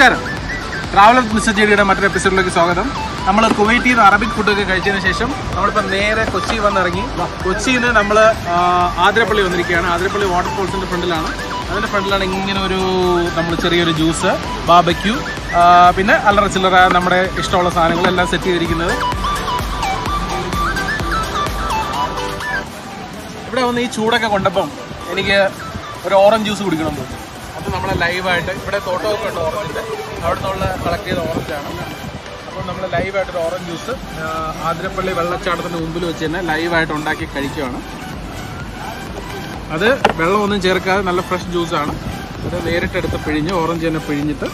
നമസ്കാരം. Traveller mister ജെഡിയുടെ മറ്റൊരു എപ്പിസോഡിലേക്ക് സ്വാഗതം. നമ്മൾ കുവൈറ്റിൽ നിന്ന് അറബിക് ഫുഡൊക്കെ കഴിച്ചതിന് ശേഷം നമ്മളിപ്പോൾ നേരെ കൊച്ചി വന്നിറങ്ങി. കൊച്ചിയിൽ നിന്ന് നമ്മൾ ആതിരപ്പള്ളി വന്നിരിക്കുകയാണ്. ആതിരപ്പള്ളി വാട്ടർഫോൾസിന്റെ ഫ്രണ്ടിലാണ്. അതിന്റെ ഫ്രണ്ടിലാണ് ഇങ്ങനെ ഒരു നമ്മൾ ചെറിയൊരു ജ്യൂസ് ബാബക്യൂ പിന്നെ അല്ലറ ചില്ലറ നമ്മുടെ ഇഷ്ടമുള്ള സാധനങ്ങളെല്ലാം സെറ്റ് ചെയ്തിരിക്കുന്നത്. ഇവിടെ വന്ന് ഈ ചൂടൊക്കെ കൊണ്ടപ്പം എനിക്ക് ഒരു ഓറഞ്ച് ജ്യൂസ് കുടിക്കണം തോന്നി അപ്പോൾ നമ്മൾ ലൈവായിട്ട് ഇവിടെ തോട്ടമൊക്കെ ഉണ്ട് ഓറഞ്ചിന്റെ അവിടെ നിന്നുള്ള കളക്ട് ചെയ്ത ഓറഞ്ചാണ് അപ്പോൾ നമ്മൾ ലൈവായിട്ട് ഒരു ഓറഞ്ച് ജ്യൂസ് ആതിരപ്പള്ളി വെള്ളച്ചാട്ടത്തിന്റെ മുമ്പിൽ വെച്ച് തന്നെ ലൈവായിട്ട് ഉണ്ടാക്കി കഴിക്കുകയാണ് അത് വെള്ളമൊന്നും ചേർക്കാതെ നല്ല ഫ്രഷ് ജ്യൂസാണ് അത് നേരിട്ടെടുത്ത് പിഴിഞ്ഞ് ഓറഞ്ച് തന്നെ പിഴിഞ്ഞിട്ട്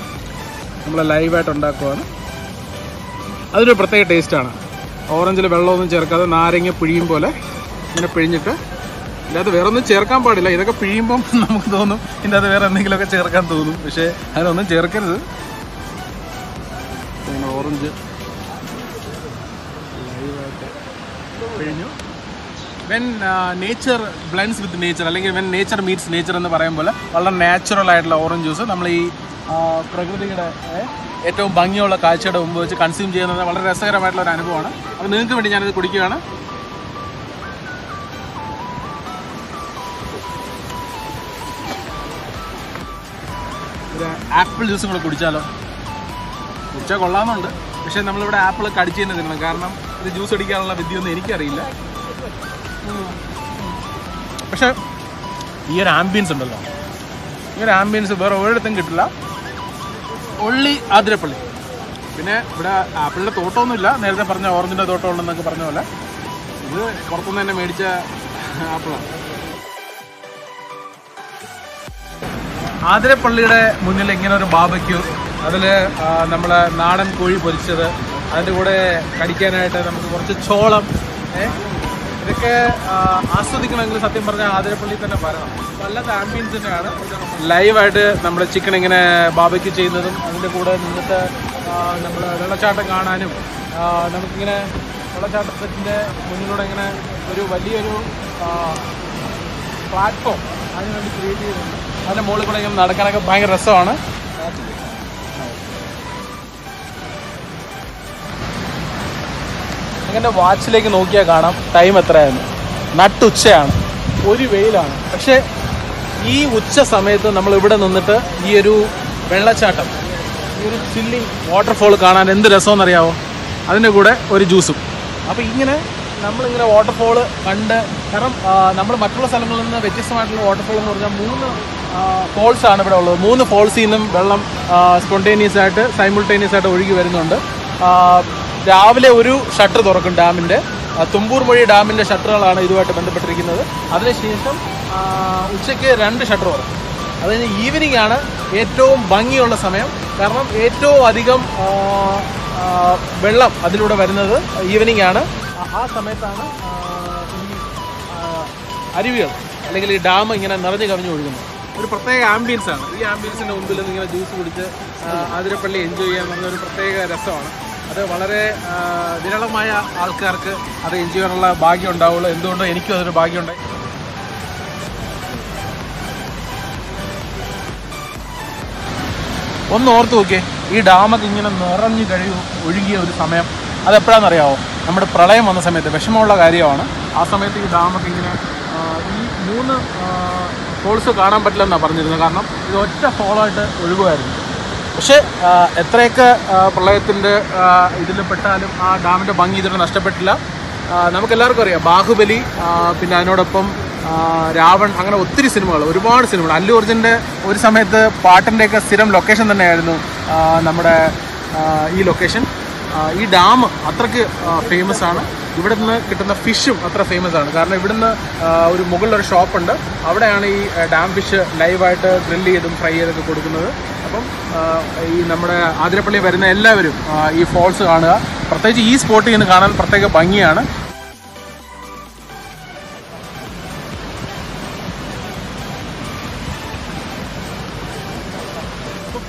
നമ്മൾ ലൈവായിട്ട് ഉണ്ടാക്കുവാണ്. അതൊരു പ്രത്യേക ടേസ്റ്റാണ് ഓറഞ്ചിൽ വെള്ളമൊന്നും ചേർക്കാതെ നാരങ്ങ പിഴിയും പോലെ ഇങ്ങനെ പിഴിഞ്ഞിട്ട് ഇതിനകത്ത് വേറെ ഒന്നും ചേർക്കാൻ പാടില്ല. ഇതൊക്കെ പിഴിയുമ്പം നമുക്ക് തോന്നും ഇതിന്റെ അത് വേറെ എന്തെങ്കിലുമൊക്കെ ചേർക്കാൻ തോന്നും. പക്ഷേ അതിനൊന്നും ചേർക്കരുത്. Orange when nature blends with nature അല്ലെങ്കിൽ വെൻ നേച്ചർ മീറ്റ്സ് നേച്ചർ എന്ന് പറയുമ്പോൾ വളരെ നാച്ചുറൽ ആയിട്ടുള്ള ഓറഞ്ച് ജ്യൂസ് നമ്മൾ ഈ പ്രകൃതിയുടെ ഏറ്റവും ഭംഗിയുള്ള കാഴ്ചയുടെ മുമ്പ് വെച്ച് കൺസ്യൂം ചെയ്യുന്നത് വളരെ രസകരമായിട്ടുള്ള ഒരു അനുഭവമാണ്. അപ്പോൾ നിങ്ങൾക്ക് വേണ്ടി ഞാനിത് കുടിക്കുകയാണ്. ആപ്പിൾ ജ്യൂസും കൂടെ കുടിച്ചാലോ? കുടിച്ചാൽ കൊള്ളാമെന്നുണ്ട്. പക്ഷേ നമ്മളിവിടെ ആപ്പിൾ കടിച്ചു തന്നെ തിന്നണം. കാരണം ഇത് ജ്യൂസ് അടിക്കാനുള്ള വിദ്യയൊന്നും എനിക്കറിയില്ല. പക്ഷേ ഈ ഒരു ആംബിയൻസ് ഉണ്ടല്ലോ. ഈ ഒരു ആംബിയൻസ് വേറെ ഒരിടത്തും കിട്ടില്ല. ഒള്ളി ആതിരപ്പള്ളി. പിന്നെ ഇവിടെ ആപ്പിളിന്റെ തോട്ടമൊന്നുമില്ല. നേരത്തെ പറഞ്ഞ ഓറഞ്ചിന്റെ തോട്ടം ഉണ്ടെന്നൊക്കെ പറഞ്ഞ പോലെ. ഇത് പുറത്തുനിന്ന് തന്നെ മേടിച്ച ആപ്പിളാണ്. ആതിരപ്പള്ളിയുടെ മുന്നിൽ ഇങ്ങനെ ഒരു ബാബയ്ക്കു അതിൽ നമ്മളെ നാടൻ കോഴി പൊരിച്ചത് അതിന്റെ കൂടെ കടിക്കാനായിട്ട് നമുക്ക് കുറച്ച് ചോളം ഇതൊക്കെ ആസ്വദിക്കണമെങ്കിൽ സത്യം പറഞ്ഞാൽ ആതിരപ്പള്ളി തന്നെ വരണം. വല്ലാത്ത ആംബിയൻസ് തന്നെയാണ്. ലൈവായിട്ട് നമ്മൾ ചിക്കൻ ഇങ്ങനെ ബാബയ്ക്ക് ചെയ്യുന്നതും അതിന്റെ കൂടെ നിന്നിട്ട് നമ്മൾ വെള്ളച്ചാട്ടം കാണാനും നമുക്കിങ്ങനെ വെള്ളച്ചാട്ടത്തിന്റെ മുന്നിലൂടെ ഇങ്ങനെ ഒരു വലിയൊരു പ്ലാറ്റ്ഫോം അതിന്റെ മുകളിൽ കൂടെ ഇങ്ങനെ നടക്കാനൊക്കെ ഭയങ്കര രസമാണ്. അങ്ങനെ വാച്ചിലേക്ക് നോക്കിയാൽ കാണാം. ടൈം എത്രയായിരുന്നു നട്ടുച്ചയാണ് ഒരു വെയിലാണ്. പക്ഷെ ഈ ഉച്ച സമയത്ത് നമ്മൾ ഇവിടെ നിന്നിട്ട് ഈ ഒരു വെള്ളച്ചാട്ടം ഈ ഒരു ചില്ലിങ് വാട്ടർഫോൾ കാണാൻ എന്ത് രസമെന്നറിയാവോ? അതിന്റെ കൂടെ ഒരു ജ്യൂസും അപ്പോൾ ഇങ്ങനെ നമ്മളിങ്ങനെ വാട്ടർഫോൾ കണ്ട് കാരണം നമ്മൾ മറ്റുള്ള സ്ഥലങ്ങളിൽ നിന്ന് വ്യത്യസ്തമായിട്ടുള്ള വാട്ടർഫോൾ എന്ന് പറഞ്ഞാൽ മൂന്ന് ഫോൾസ് ആണ് ഇവിടെ ഉള്ളത്. മൂന്ന് ഫോൾസിൽ നിന്നും വെള്ളം സ്പോണ്ടേനിയസ് ആയിട്ട് സൈമിൾട്ടേനിയസ് ആയിട്ട് ഒഴുകി വരുന്നുണ്ട്. രാവിലെ ഒരു ഷട്ടർ തുറക്കും ഡാമിന്റെ തുമ്പൂർ മൊഴി ഡാമിന്റെ ഷട്ടറുകളാണ് ഇതുമായിട്ട് ബന്ധപ്പെട്ടിരിക്കുന്നത്. അതിനുശേഷം ഉച്ചയ്ക്ക് രണ്ട് ഷട്ടർ തുറക്കും. അത് കഴിഞ്ഞ് ഈവനിങ് ആണ് ഏറ്റവും ഭംഗിയുള്ള സമയം. കാരണം ഏറ്റവും അധികം വെള്ളം അതിലൂടെ വരുന്നത് ഈവനിങ് ആണ്. ആ- സമയത്താണ് ഈ അരുവികൾ അല്ലെങ്കിൽ ഈ ഡാം ഇങ്ങനെ നിറഞ്ഞു കവിഞ്ഞു ഒഴുകുന്നത്. ഒരു പ്രത്യേക ആംബിയൻസ് ആണ്. ഈ ആംബിയൻസിന്റെ മുമ്പിൽ നിന്ന് ഇങ്ങനെ ജ്യൂസ് കുടിച്ച് ആതിരപ്പള്ളി എൻജോയ് ചെയ്യാൻ പറഞ്ഞ ഒരു പ്രത്യേക രസമാണ്. അത് വളരെ വിരളമായ ആൾക്കാർക്ക് അത് എൻജോയ് ചെയ്യാനുള്ള ഭാഗ്യം ഉണ്ടാവുള്ളൂ. എന്തുകൊണ്ടോ എനിക്കും അതൊരു ഭാഗ്യം ഒന്ന് ഓർത്ത് നോക്കിയേ ഈ ഡാമൊക്കെ ഇങ്ങനെ നിറഞ്ഞു കഴിയും ഒഴുകിയ ഒരു സമയം അതെപ്പോഴാണെന്നറിയാവോ? നമ്മുടെ പ്രളയം വന്ന സമയത്ത് വിഷമമുള്ള കാര്യമാണ്. ആ സമയത്ത് ഈ ഡാമൊക്കെ ഇങ്ങനെ ഈ മൂന്ന് ഫോൾസ് കാണാൻ പറ്റില്ലെന്നാണ് പറഞ്ഞിരുന്നത്. കാരണം ഇത് ഒറ്റ ഫോളായിട്ട് ഒഴുകുമായിരുന്നു. പക്ഷേ എത്രയൊക്കെ പ്രളയത്തിന്റെ ഇതിൽ പെട്ടാലും ആ ഡാമിന്റെ ഭംഗി ഇതിനെ നഷ്ടപ്പെട്ടില്ല. നമുക്കെല്ലാവർക്കും അറിയാം ബാഹുബലി പിന്നെ അതിനോടൊപ്പം രാവൺ അങ്ങനെ ഒത്തിരി സിനിമകൾ ഒരുപാട് സിനിമകൾ. അല്ലു അർജുന്റെ ഒരു സമയത്ത് പാട്ടിന്റെയൊക്കെ സ്ഥിരം ലൊക്കേഷൻ തന്നെയായിരുന്നു നമ്മുടെ ഈ ലൊക്കേഷൻ ഈ ഡാം അത്രയ്ക്ക് ഫേമസ് ആണ്. ഇവിടെ നിന്ന് കിട്ടുന്ന ഫിഷും അത്ര ഫേമസ് ആണ്. കാരണം ഇവിടുന്ന് ഒരു മുകളിലൊരു ഷോപ്പുണ്ട്. അവിടെയാണ് ഈ ഡാം ഫിഷ് ലൈവായിട്ട് ഗ്രില്ല് ചെയ്തും ഫ്രൈ ചെയ്തൊക്കെ കൊടുക്കുന്നത്. അപ്പം ഈ നമ്മുടെ ആതിരപ്പള്ളി വരുന്ന എല്ലാവരും ഈ ഫോൾസ് കാണുക. പ്രത്യേകിച്ച് ഈ സ്പോട്ടിൽ നിന്ന് കാണാൻ പ്രത്യേക ഭംഗിയാണ്.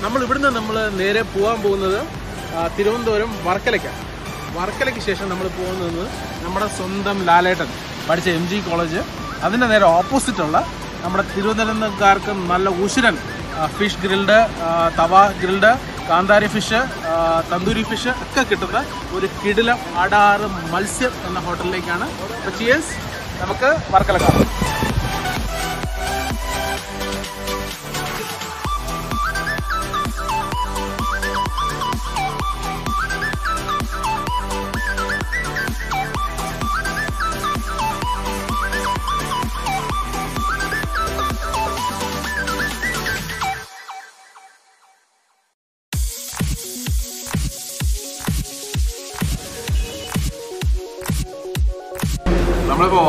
നമ്മൾ ഇവിടുന്ന് നമ്മൾ നേരെ പോകാൻ പോകുന്നത് തിരുവനന്തപുരം വർക്കലയ്ക്കാണ് വർക്കലയ്ക്ക് ശേഷം നമ്മൾ പോകുന്നത് നമ്മുടെ സ്വന്തം ലാലേട്ടൻ പഠിച്ച എം ജി കോളേജ് അതിന്റെ നേരെ ഓപ്പോസിറ്റുള്ള നമ്മുടെ തിരുവനന്തപുരംകാർക്ക് നല്ല ഉശുരൻ ഫിഷ് ഗ്രിൽഡ് തവ ഗ്രിൽഡ് കാന്താരി ഫിഷ് തന്തൂരി ഫിഷ് ഒക്കെ കിട്ടുന്ന ഒരു കിടിലം അടാറ് മത്സ്യം എന്ന ഹോട്ടലിലേക്കാണ് അപ്പോൾ ചിയേഴ്സ് നമുക്ക് വർക്കല കാണാം.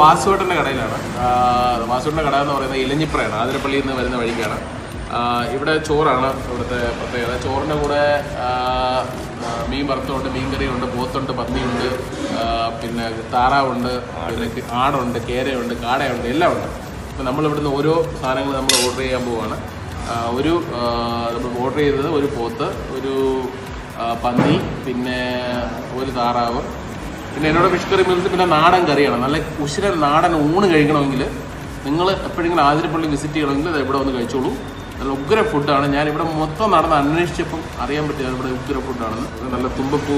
വാസുവേട്ടന്റെ കടയിലാണ്. വാസുവേട്ടന്റെ കട എന്ന് പറയുന്നത് ഇലഞ്ഞിപ്രയാണ്. ആതിരപ്പള്ളിയിൽ നിന്ന് വരുന്ന വഴിക്കാണ്. ഇവിടെ ചോറാണ് ഇവിടുത്തെ പ്രത്യേകത. ചോറിന്റെ കൂടെ മീൻ വറുത്തുണ്ട് മീൻ കറിയുണ്ട് പോത്തുണ്ട് പന്നിയുണ്ട് പിന്നെ താറാവുണ്ട് പിന്നെ ആടുണ്ട് കേരയുണ്ട് കാടയുണ്ട് എല്ലാം ഉണ്ട് അപ്പോൾ നമ്മൾ ഇവിടുന്ന് ഓരോ സാധനങ്ങൾ നമ്മൾ ഓർഡർ ചെയ്യാൻ പോവുകയാണ് ഒരു നമ്മൾ ഓർഡർ ചെയ്തത് ഒരു പോത്ത് ഒരു പന്നി പിന്നെ ഒരു താറാവ് പിന്നെ എന്നോട് ഫിഷ് കറി മീൽസ് പിന്നെ നാടൻ കറിയാണ്. നല്ല ഉശിരൻ നാടൻ ഊണ് കഴിക്കണമെങ്കിൽ നിങ്ങൾ എപ്പോഴെങ്കിലും ആതിരപ്പള്ളി വിസിറ്റ് ചെയ്യണമെങ്കിൽ അത് ഇവിടെ വന്ന് കഴിച്ചോളൂ. നല്ല ഉഗ്ര ഫുഡാണ് ഞാൻ ഇവിടെ മൊത്തം നടന്ന് അന്വേഷിച്ചപ്പം അറിയാൻ പറ്റിയത് ഇവിടെ ഉഗ്ര ഫുഡാണെന്ന് നല്ല തുമ്പപ്പൂ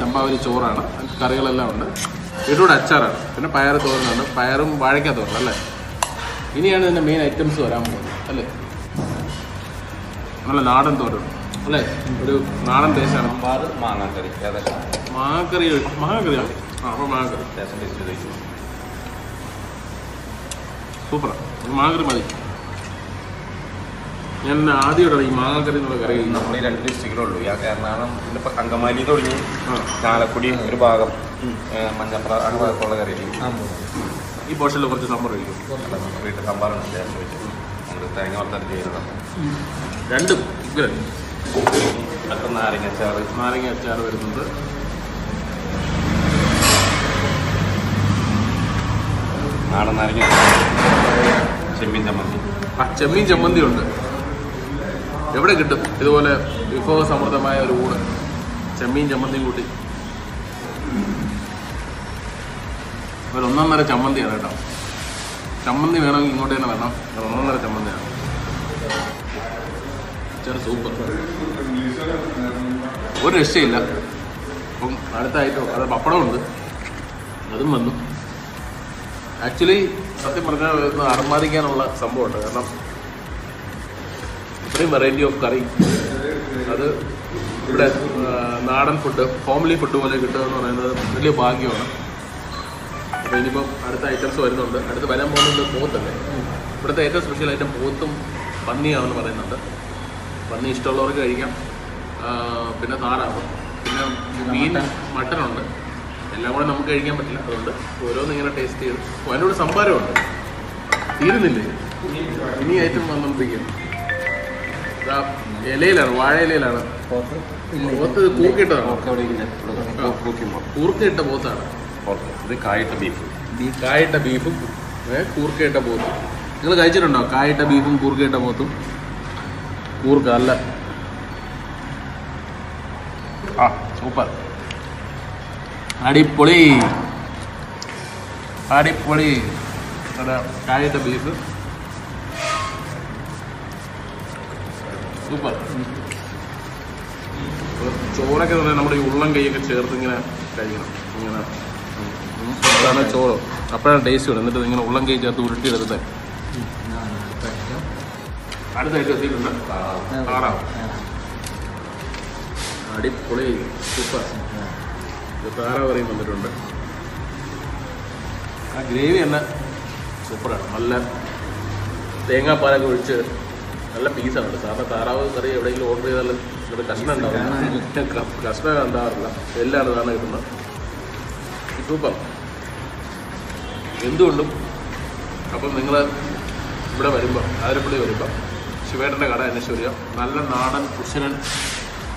ചമ്പാവലി ചോറാണ്. കറികളെല്ലാം ഉണ്ട്. വീട്ടിലൂടെ അച്ചാറാണ്. പിന്നെ പയർ തോരനുണ്ട് പയറും വാഴയ്ക്ക തോരണം അല്ലേ? ഇനിയാണ് ഇതിന്റെ മെയിൻ ഐറ്റംസ് വരാൻ പോകുന്നത് അല്ലേ? നല്ല നാടൻ തോരൻ. അല്ലേ? ഒരു നാടൻ ടേസ്റ്റാണ് സാമ്പാർ മാങ്ങാക്കറി ഏകദേശം. മാങ്ങക്കറി മാങ്ങക്കറിയാണ് ആ അപ്പോൾ മാങ്ങക്കറി. ലേശം ടേസ്റ്റ് കഴിച്ചു സൂപ്പറാണ് മാങ്ങക്കറി മതി. ഞാൻ ആദ്യമായിട്ടാണ് ഈ മാങ്ങാക്കറി എന്നുള്ള കറി നമ്മൾ ഈ രണ്ട് ഡിസ്ട്രിക്റ്റിലുള്ളൂ ഈ എറണാകുളം പിന്നെ ഇപ്പം അങ്കമാലി തുടങ്ങി. ചാലക്കുടി ഒരു ഭാഗം മഞ്ഞപ്ര ആ ഭാഗത്തുള്ള കറി ഈ പോഷനിൽ കുറച്ച് സാമ്പാർ കഴിക്കും. വീട്ടിൽ സാമ്പാറുണ്ട് തേങ്ങ വറുത്തരച്ച് ചെയ്യുന്നതാണ് രണ്ടും. നാരങ്ങ അച്ചാറ്. നാരങ്ങ അച്ചാർ വരുന്നുണ്ട് നാടൻ നാരങ്ങ ചെമ്മീൻ ചമ്മന്തി. ആ ചെമ്മീൻ ചമ്മന്തി ഉണ്ട്. എവിടെ കിട്ടും? ഇതുപോലെ വിഭവ സമൃദ്ധമായ ഒരു ഊണ്. ചെമ്മീൻ ചമ്മന്തിയും കൂട്ടി. ഒരു ഒന്നൊന്നര ചമ്മന്തിയാണ് കേട്ടോ. ചമ്മന്തി വേണമെങ്കിൽ ഇങ്ങോട്ട് തന്നെ വരണം. ഒരു ഒന്നൊന്നര ചമ്മന്തിയാണ്. ചെറു സൂപ്പർ ഒരു രക്ഷയില്ല. അപ്പം അടുത്തായിട്ട് അത് പപ്പടമുണ്ട്. അതും വന്നു. ആക്ച്വലി സത്യം പറഞ്ഞാൽ അർമാദിക്കാനുള്ള സംഭവമുണ്ട്. കാരണം ഇത്രയും വെറൈറ്റി ഓഫ് കറി. അത് ഇവിടെ നാടൻ ഫുഡ് ഹോംലി ഫുഡ് പോലെ കിട്ടുക എന്ന് പറയുന്നത് വലിയ ഭാഗ്യമാണ്. അപ്പോൾ ഇനിയിപ്പം അടുത്ത ഐറ്റംസ് വരുന്നുണ്ട്. അടുത്ത് വരാൻ പോകുന്നത് പോത്തല്ലേ? ഇവിടുത്തെ ഏറ്റവും സ്പെഷ്യൽ ഐറ്റം പോത്തും പന്നിയാണെന്ന് പറയുന്നുണ്ട്. പന്നി ഇഷ്ടമുള്ളവർക്ക് കഴിക്കാം. പിന്നെ താറാവ്. പിന്നെ മീൻ മട്ടനുണ്ട്. എല്ലാം കൂടെ നമുക്ക് കഴിക്കാൻ പറ്റില്ല. അതുകൊണ്ട് ഓരോന്ന് ഇങ്ങനെ ടേസ്റ്റ് ചെയ്ത്. കൂടെ സംഭാരമുണ്ട്. തീരുന്നില്ലേ? ഇനി ഐറ്റം വന്നോണ്ടിരിക്കും. ഇലയിലാണ് വാഴ ഇലയിലാണ്. പോത്ത് കൂർക്കിട്ടതാണ്? കൂർക്കിട്ട പോത്താണ്. ഇത് കായിട്ട ബീഫ്. കായിട്ട ബീഫും കൂർക്കയിട്ട പോത്തും. നിങ്ങൾ കഴിച്ചിട്ടുണ്ടോ? കായിട്ട ബീഫും കൂർക്കയിട്ട പോത്തും? കൂർക്ക അല്ല ആ സൂപ്പർ അടിപൊളി അടിപൊളി അതാ കായിട്ട ബീഫ് സൂപ്പർ ചോറൊക്കെ തന്നെ നമ്മുടെ ഈ ഉള്ളം കൈയൊക്കെ ചേർത്ത് ഇങ്ങനെ കഴിക്കണം ഇങ്ങനെ ഉം. അതാണ് ചോറ് അപ്പോഴാണ് ടേസ്റ്റ് വരും എന്നിട്ട് ഇങ്ങനെ ഉള്ളം കൈ ചേർത്ത് ഉരുട്ടിയെടുത്തത് അടുത്തായിട്ട് എത്തിയിട്ടുണ്ട്. താറാവ് അടിപൊളി. സൂപ്പർ. താറാവ് കറിയും വന്നിട്ടുണ്ട്. ആ ഗ്രേവി തന്നെ സൂപ്പറാണ്. നല്ല തേങ്ങാപ്പാലൊക്കെ ഒഴിച്ച് നല്ല പീസാണ് സാറിന് താറാവ് കറി എവിടെയെങ്കിലും ഓർഡർ ചെയ്താൽ ഇവിടെ കഷ്ണം ഉണ്ടാവില്ല കഷ്ണം ഉണ്ടാവാറില്ല. എല്ലാം ഇതാണ് കിട്ടുന്നത്. സൂപ്പർ. എന്തുകൊണ്ടും അപ്പം നിങ്ങൾ ഇവിടെ വരുമ്പോൾ ആതിരപ്പള്ളി വരുമ്പോൾ ശിവേട്ടന്റെ കട അന്വേഷിച്ച് നല്ല നാടൻ കുശലൻ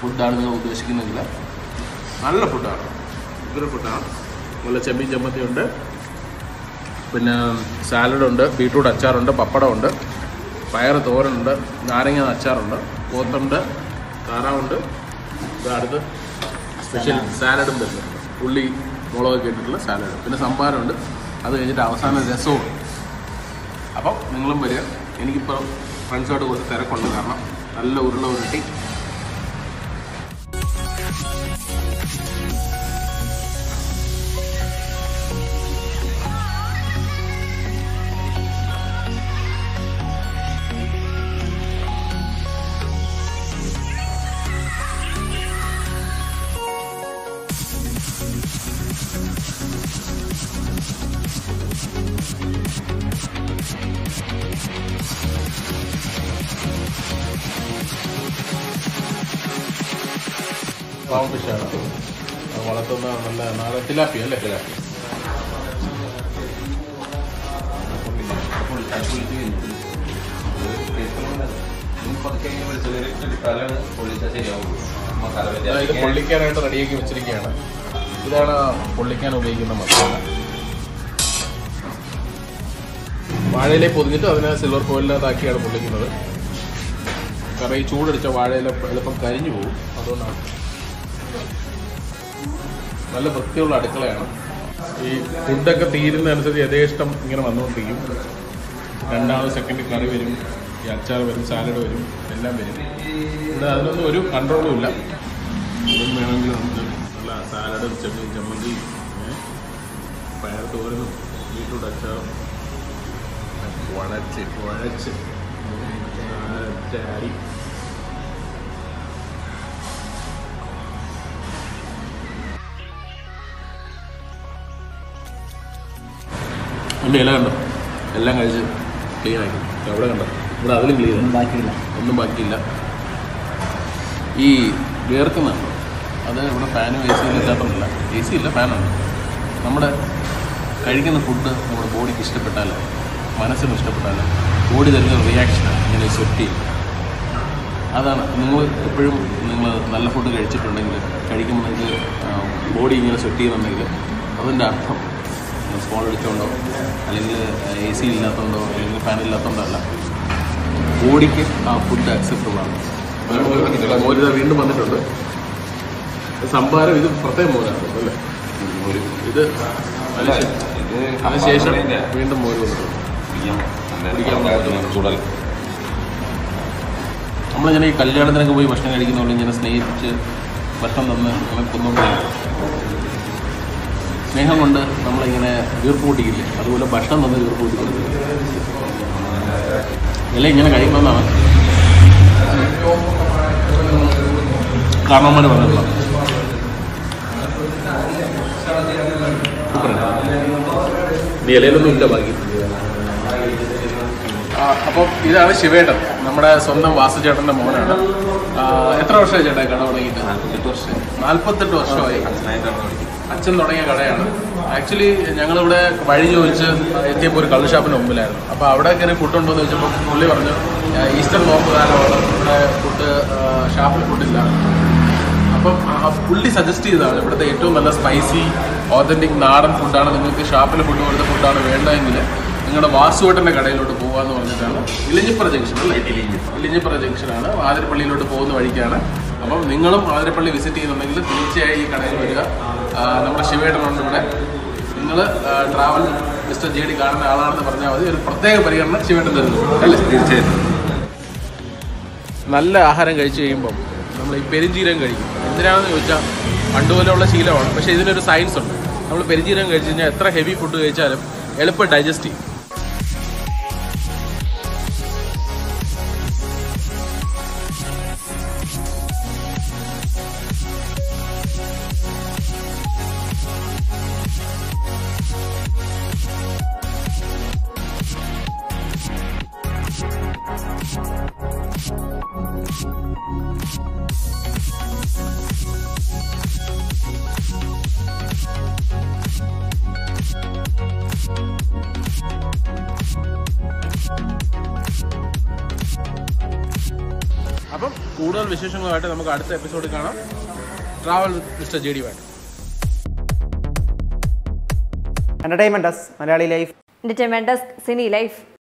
ഫുഡാണ് നിങ്ങൾ ഉദ്ദേശിക്കുന്നെങ്കിൽ നല്ല ഫുഡാണ് ഇതൊരു ഫുഡാണ് നല്ല ചെമ്മീൻ ചമ്മന്തി ഉണ്ട് പിന്നെ സാലഡുണ്ട് ബീട്രൂട്ട് അച്ചാറുണ്ട് പപ്പടമുണ്ട് പയർ തോരനുണ്ട് നാരങ്ങ അച്ചാറുണ്ട് പോത്തുണ്ട് താറാവുണ്ട് അടുത്ത് സ്പെഷ്യൽ സാലഡും വരുന്നുണ്ട്. ഉള്ളി മുളകൊക്കെ ഇട്ടിട്ടുള്ള സാലഡ് പിന്നെ സംഭാരമുണ്ട്. അത് കഴിഞ്ഞിട്ട് അവസാന രസവും. അപ്പം നിങ്ങളും വരിക. എനിക്കിപ്പോൾ ഫ്രണ്ട്സുമായിട്ട് കുറച്ച് തിരക്കുണ്ട് കാരണം നല്ല ഉരുള ഉരുട്ടി പാവം ഫിഷാണ് വളർത്തുന്ന നല്ല നാടൻ തിലാപ്പി അല്ലേ? തിലാപ്പി. ഇത് പൊള്ളിക്കാനായിട്ട് റെഡിയാക്കി വെച്ചിരിക്കുകയാണ്. ഇതാണ് പൊള്ളിക്കാൻ ഉപയോഗിക്കുന്ന മസാല. വാഴയിലെ പൊതിഞ്ഞിട്ട് അതിനെ സിൽവർ കോയിലിനകത്താക്കിയാണ് പൊള്ളിക്കുന്നത്. കാരണം ഈ ചൂടടിച്ച വാഴയില എളുപ്പം കരിഞ്ഞു പോകും. അതുകൊണ്ടാണ് നല്ല വൃത്തിയുള്ള അടുക്കളയാണ്. ഈ ഫുഡൊക്കെ തീരുന്നതനുസരിച്ച് യഥേഷ്ടം ഇങ്ങനെ വന്നുകൊണ്ടിരിക്കും. രണ്ടാമത് സെക്കൻഡ് കറി വരും ഈ അച്ചാർ വരും സാലഡ് വരും എല്ലാം വരും. ഇവിടെ അതിനൊന്നും ഒരു കൺട്രോളും ഇല്ല. ഇതും വേണമെങ്കിൽ നമുക്ക് നല്ല സാലഡും ചെമ്മീൻ ചമ്മന്തി പയർ തോരനും ബീട്രൂട്ട് അച്ചാറും കുഴച്ച് കുഴച്ച് ചാരി എന്റെ ഇല കണ്ടോ? എല്ലാം കഴിച്ച് ക്ലീൻ ആക്കി. എവിടെ കണ്ടോ? ഇവിടെ അതിലും ക്ലീൻ ബാക്കിയില്ല. ഒന്നും ബാക്കിയില്ല. ഈ വേർക്കുന്നുണ്ടോ അത് ഇവിടെ ഫാനും എ സിയും ഇല്ലാത്തതല്ല എ സി ഇല്ല ഫാനാണ് നമ്മുടെ കഴിക്കുന്ന ഫുഡ് നമ്മുടെ ബോഡിക്ക് ഇഷ്ടപ്പെട്ടാൽ മനസ്സിന് ഇഷ്ടപ്പെട്ടാൽ ബോഡി തരുന്ന റിയാക്ഷനാണ് ഇങ്ങനെ സ്വെറ്റ് അതാണ്. നിങ്ങൾ എപ്പോഴും നിങ്ങൾ നല്ല ഫുഡ് കഴിച്ചിട്ടുണ്ടെങ്കിൽ കഴിക്കുമ്പോൾ ബോഡി ഇങ്ങനെ സ്വെറ്റ് ചെയ്യുന്നുണ്ടെങ്കിൽ അതിന്റെ അർത്ഥം സ്മോൾ അടിച്ചുകൊണ്ടോ അല്ലെങ്കിൽ എ സി ഇല്ലാത്തതുകൊണ്ടോ അല്ലെങ്കിൽ ഫാൻ ഇല്ലാത്തതുകൊണ്ടോ അല്ല ബോഡിക്ക് ആ ഫുഡ് അക്സെപ്റ്റബിൾ ആണ്. മോരിത വീണ്ടും വന്നിട്ടുണ്ട്. സംഭാരം ഇത് പ്രത്യേകം മോരാണ് അല്ലേ? ഇത് അതിന് അതിനുശേഷം വീണ്ടും മോര് വന്നിട്ടുണ്ട്. നമ്മളിങ്ങനെ ഈ കല്യാണത്തിനൊക്കെ പോയി ഭക്ഷണം കഴിക്കുന്ന പോലെ ഇങ്ങനെ സ്നേഹിച്ച് ഭക്ഷണം തന്ന് അങ്ങനെ സ്നേഹം കൊണ്ട് നമ്മളിങ്ങനെ വീർപ്പ് കൂട്ടിക്കില്ലേ അതുപോലെ ഭക്ഷണം തന്ന് വീർപ്പ് കൂട്ടിക്കില്ല ഇതെല്ലാം ഇങ്ങനെ കഴിക്കണമെന്നാണ് കാരണവന്മാർ പറഞ്ഞിട്ടുള്ള. നീ ഇലയിലൊന്നും ഇല്ല ബാക്കി. അപ്പോൾ ഇതാണ് ശിവേട്ടൻ. നമ്മുടെ സ്വന്തം വാസുചേട്ടന്റെ മോനാണ്. എത്ര വർഷമായി ചേട്ടാ കട തുടങ്ങിയിട്ട്? നാൽപ്പത്തെട്ട് വർഷം. നാൽപ്പത്തെട്ട് വർഷമായി. അച്ഛൻ തുടങ്ങിയ കടയാണ്. ആക്ച്വലി ഞങ്ങളിവിടെ വഴി ചോദിച്ച് എത്തിയപ്പോൾ ഒരു കള്ള് ഷാപ്പിന് മുമ്പിലായിരുന്നു. അപ്പോൾ അവിടെ കയറി ഫുഡ് ഉണ്ടോ എന്ന് ചോദിച്ചപ്പോൾ പുള്ളി പറഞ്ഞു ഈസ്റ്റർ നോമ്പ് കാലമാണ്. ഇവിടെ ഫുഡ് ഷാപ്പിൽ ഫുഡില്ല അപ്പം പുള്ളി സജസ്റ്റ് ചെയ്തതാണ് ഇവിടുത്തെ ഏറ്റവും നല്ല സ്പൈസി ഓതന്റിക് നാടൻ ഫുഡാണ് നിങ്ങൾക്ക് ഷാപ്പിൽ ഫുഡ് കൊടുത്ത ഫുഡാണ് വേണ്ടതെങ്കിൽ നിങ്ങളുടെ വാസുവേട്ടന്റെ കടയിലോട്ട് പോകാമെന്ന് പറഞ്ഞിട്ടാണ് ഇലിഞ്ഞിപ്പുറ ജംഗ്ഷൻ അല്ലേ? ഇലിഞ്ഞിപ്പുറ ജംഗ്ഷനാണ് ആതിരപ്പള്ളിയിലോട്ട് പോകുന്ന വഴിക്കാണ്. അപ്പം നിങ്ങളും ആതിരപ്പള്ളി വിസിറ്റ് ചെയ്യുന്നുണ്ടെങ്കിൽ തീർച്ചയായും ഈ കടയിൽ വരിക. നമ്മുടെ ശിവേട്ടനുണ്ട് ഇവിടെ. നിങ്ങൾ ട്രാവൽ മിസ്റ്റർ ജി ഡി കാണുന്ന ആളാണെന്ന് പറഞ്ഞാൽ മതി. ഒരു പ്രത്യേക പരിഗണന ശിവേട്ടൻ തരുന്നു അല്ലേ? തീർച്ചയായിട്ടും. നല്ല ആഹാരം കഴിച്ചു കഴിയുമ്പം നമ്മൾ ഈ പെരിഞ്ജീരകം കഴിക്കും. എന്തിനാണെന്ന് ചോദിച്ചാൽ പണ്ട് പോലെയുള്ള ശീലമാണ്. പക്ഷേ ഇതിനൊരു സയൻസ് ഉണ്ട്. നമ്മൾ പെരിഞ്ജീരകം കഴിച്ചു കഴിഞ്ഞാൽ എത്ര ഹെവി ഫുഡ് കഴിച്ചാലും എളുപ്പം ഡൈജസ്റ്റ് ചെയ്യും. അപ്പം കൂടുതൽ വിശേഷങ്ങളുമായിട്ട് നമുക്ക് അടുത്ത എപ്പിസോഡിൽ കാണാം. ട്രാവൽ മിസ്റ്റർ ജെ ഡി വേണ്ട entertainment Malayali life. Entertainment cine life.